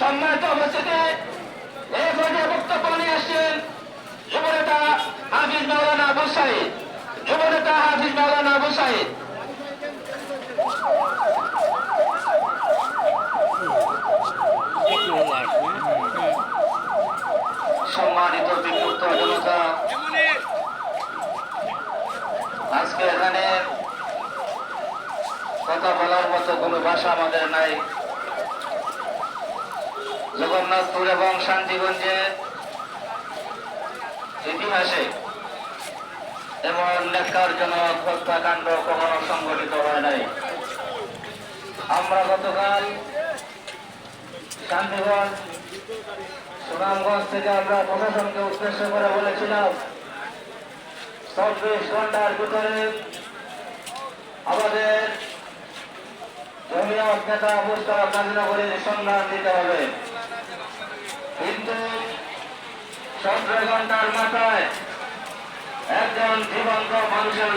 সম্মানিত উপস্থিতি এই পর্যায়ে বক্তব্য নিয়ে আসছেন যুবনেতা হাফিজ মাওলানা আবু সাইদ। যুবনেতা হাফিজ মাওলানা আবু সাইদ। সম্মানিত বিমুক্ত জনতা, আজকে এখানে কথা বলার মতো কোনো ভাষা আমাদের নাই। জগন্নাথপুর এবং শান্তিগঞ্জে ইতিহাসে এমন ন্যাক্কারজনক হত্যাকাণ্ড কখনো সংঘটিত হয় নাই। আমরা গতকাল শান্তিগঞ্জ, সুনামগঞ্জ থেকে আমরা প্রশাসনকে উদ্দেশ্য করে বলেছিলাম, চব্বিশ ঘণ্টার ভিতরে আমাদের জমিয়ত নেতা মুস্তাফা কাজীনগরের সন্ধান দিতে হবে। সতেরো ঘণ্টার মাথায় একজন জীবন্ত মানুষের